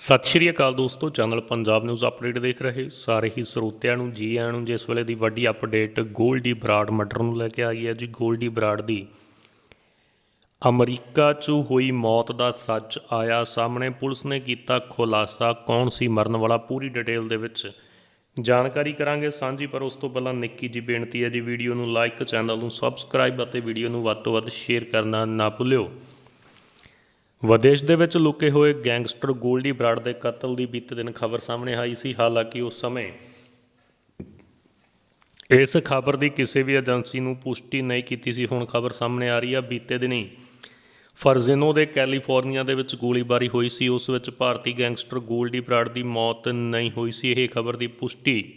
ਸਤਿ ਸ਼੍ਰੀ ਅਕਾਲ ਦੋਸਤੋ, channel Punjab news update ਦੇਖ ਰਹੇ ਸਾਰੇ ਹੀ ਸਰੋਤਿਆਂ ਨੂੰ, ਜੀ ਆਇਆਂ ਨੂੰ, ਜਿਸ ਵੇਲੇ ਦੀ ਵੱਡੀ ਅਪਡੇਟ ਗੋਲਡੀ ਬਰਾਡ ਮਰਡਰ ਨੂੰ ਲੈ ਕੇ ਆਈ ਹੈ ਜੀ। ਗੋਲਡੀ ਬਰਾਡ ਦੀ ਅਮਰੀਕਾ 'ਚ ਹੋਈ ਮੌਤ ਦਾ ਸੱਚ ਆਇਆ ਸਾਹਮਣੇ। ਪੁਲਿਸ ਨੇ ਕੀਤਾ ਖੁਲਾਸਾ। ਕੌਣ ਸੀ ਮਰਨ ਵਾਲਾ, ਪੂਰੀ ਡਿਟੇਲ ਦੇ ਵਿੱਚ ਜਾਣਕਾਰੀ ਕਰਾਂਗੇ ਸਾਂਝੀ, ਪਰ ਉਸ ਤੋਂ ਪਹਿਲਾਂ ਨਿੱਕੀ ਜੀ ਬੇਨਤੀ ਹੈ ਜੀ, ਵੀਡੀਓ ਨੂੰ ਲਾਈਕ, ਚੈਨਲ ਨੂੰ ਸਬਸਕ੍ਰਾਈਬ ਅਤੇ ਵੀਡੀਓ ਨੂੰ ਵੱਧ ਤੋਂ ਵੱਧ ਸ਼ੇਅਰ ਕਰਨਾ ਨਾ ਭੁੱਲਿਓ। ਵਿਦੇਸ਼ ਦੇ ਵਿੱਚ ਲੁਕੇ ਹੋਏ ਗੈਂਗਸਟਰ ਗੋਲਡੀ ਬਰਾੜ ਦੇ ਕਤਲ ਦੀ ਬੀਤੇ ਦਿਨ ਖਬਰ ਸਾਹਮਣੇ ਆਈ ਸੀ, ਹਾਲਾਂਕਿ ਉਸ ਸਮੇਂ ਇਸ ਖਬਰ ਦੀ ਕਿਸੇ ਵੀ ਏਜੰਸੀ ਨੂੰ ਪੁਸ਼ਟੀ ਨਹੀਂ ਕੀਤੀ ਸੀ। ਹੁਣ ਖਬਰ ਸਾਹਮਣੇ ਆ ਰਹੀ ਆ, ਬੀਤੇ ਦਿਨੀ ਫਰਜ਼ਿਨੋ ਦੇ ਕੈਲੀਫੋਰਨੀਆ ਦੇ ਵਿੱਚ ਗੋਲੀਬਾਰੀ ਹੋਈ ਸੀ। ਉਸ ਵਿੱਚ ਭਾਰਤੀ ਗੈਂਗਸਟਰ ਗੋਲਡੀ ਬਰਾੜ ਦੀ ਮੌਤ ਨਹੀਂ ਹੋਈ ਸੀ। ਇਹ ਖਬਰ ਦੀ ਪੁਸ਼ਟੀ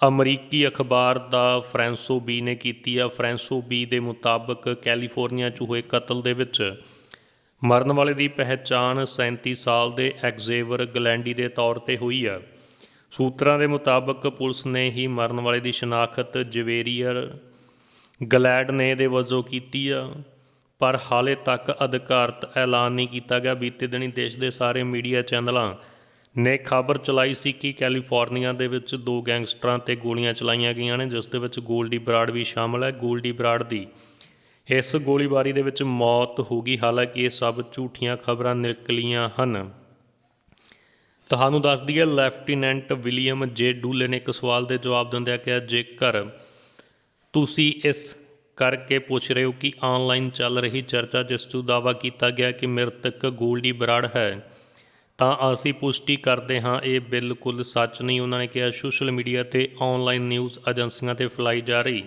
ਅਮਰੀਕੀ ਅਖਬਾਰ ਦਾ ਫ੍ਰੈਂਸੋ ਬੀ ਨੇ ਕੀਤੀ ਆ। ਫ੍ਰੈਂਸੋ ਬੀ ਦੇ ਮੁਤਾਬਕ ਕੈਲੀਫੋਰਨੀਆ 'ਚ ਹੋਏ ਕਤਲ ਦੇ ਵਿੱਚ ਮਰਨ ਵਾਲੇ ਦੀ ਪਹਿਚਾਣ 37 ਸਾਲ ਦੇ ਐਗਜ਼ੇਵਰ ਗਲੈਂਡੀ ਦੇ ਤੌਰ ਤੇ ਹੋਈ ਆ। ਸੂਤਰਾਂ ਦੇ ਮੁਤਾਬਕ ਪੁਲਿਸ ਨੇ ਹੀ ਮਰਨ ਵਾਲੇ ਦੀ ਸ਼ਨਾਖਤ ਜਵੇਰੀਅਰ ਗਲੈਡ ਨੇ ਦੇ ਵਜੋਂ ਕੀਤੀ ਆ, ਪਰ ਹਾਲੇ ਤੱਕ ਅਧਿਕਾਰਤ ਐਲਾਨ ਨਹੀਂ ਕੀਤਾ ਗਿਆ। ਬੀਤੇ ਦਿਨੀ ਦੇਸ਼ ਦੇ ਸਾਰੇ ਮੀਡੀਆ ਚੈਨਲਾਂ ਨੇ ਖਬਰ ਚਲਾਈ ਸੀ ਕਿ ਕੈਲੀਫੋਰਨੀਆ ਦੇ ਵਿੱਚ ਦੋ ਗੈਂਗਸਟਰਾਂ ਤੇ ਗੋਲੀਆਂ ਚਲਾਈਆਂ ਗਈਆਂ ਨੇ, ਜਿਸ ਦੇ ਵਿੱਚ ਗੋਲਡੀ ਬਰਾੜ ਵੀ ਸ਼ਾਮਲ ਹੈ। ਗੋਲਡੀ ਬਰਾੜ ਦੀ ਇਸ ਗੋਲੀਬਾਰੀ ਦੇ ਵਿੱਚ ਮੌਤ ਹੋ ਗਈ। ਹਾਲਾਂਕਿ ਇਹ ਸਭ ਝੂਠੀਆਂ ਖਬਰਾਂ ਨਿਕਲੀਆਂ ਹਨ। ਤੁਹਾਨੂੰ ਦੱਸ ਦਈਏ, ਲੈਫਟੀਨੈਂਟ ਵਿਲੀਅਮ ਜੇ ਡੂਲੇ ਨੇ ਇੱਕ ਸਵਾਲ ਦੇ ਜਵਾਬ ਦਿੰਦਿਆਂ ਕਿਹਾ, ਜੇਕਰ ਤੁਸੀਂ ਇਸ ਕਰਕੇ ਪੁੱਛ ਰਹੇ ਹੋ ਕਿ ਆਨਲਾਈਨ ਚੱਲ ਰਹੀ ਚਰਚਾ, ਜਿਸ 'ਚ ਦਾਅਵਾ ਕੀਤਾ ਗਿਆ ਕਿ ਮ੍ਰਿਤਕ ਗੋਲਡੀ ਬਰਾੜ ਹੈ, ਤਾਂ ਅਸੀਂ ਪੁਸ਼ਟੀ ਕਰਦੇ ਹਾਂ। ਇਹ ਬਿਲਕੁਲ ਸੱਚ ਨਹੀਂ। ਉਹਨਾਂ ਨੇ ਕਿਹਾ, ਸੋਸ਼ਲ ਮੀਡੀਆ ਤੇ ਆਨਲਾਈਨ ਨਿਊਜ਼ ਏਜੰਸੀਆਂ ਤੇ ਫੈਲਾਈ ਜਾ ਰਹੀ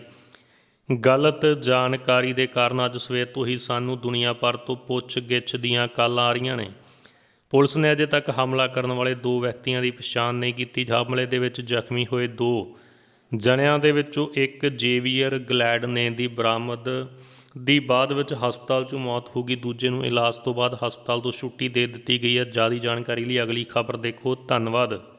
ਗਲਤ ਜਾਣਕਾਰੀ ਦੇ ਕਾਰਨ ਅੱਜ ਸਵੇਰ ਤੋਂ ਹੀ ਸਾਨੂੰ ਦੁਨੀਆ ਭਰ ਤੋਂ ਪੁੱਛ-ਗਿੱਛ ਦੀਆਂ ਕਾਲਾਂ ਆ ਰਹੀਆਂ ਨੇ। ਪੁਲਿਸ ਨੇ ਅਜੇ ਤੱਕ ਹਮਲਾ ਕਰਨ ਵਾਲੇ ਦੋ ਵਿਅਕਤੀਆਂ ਦੀ ਪਛਾਣ ਨਹੀਂ ਕੀਤੀ। ਹਮਲੇ ਦੇ ਵਿੱਚ ਜ਼ਖਮੀ ਹੋਏ ਦੋ। ਜਣਿਆਂ ਦੇ ਵਿੱਚੋਂ ਇੱਕ ਜੇਵੀਅਰ ਗਲੈਡ ਨੇ ਦੀ ਬਰਾਮਦ ਦੀ ਬਾਅਦ ਵਿੱਚ ਹਸਪਤਾਲ 'ਚੋਂ ਮੌਤ ਹੋ ਗਈ। ਦੂਜੇ ਨੂੰ ਇਲਾਜ ਤੋਂ ਬਾਅਦ ਹਸਪਤਾਲ ਤੋਂ ਛੁੱਟੀ ਦੇ ਦਿੱਤੀ ਗਈ ਹੈ। ਜ਼ਿਆਦਾ ਜਾਣਕਾਰੀ ਲਈ ਅਗਲੀ ਖਬਰ ਦੇਖੋ। ਧੰਨਵਾਦ।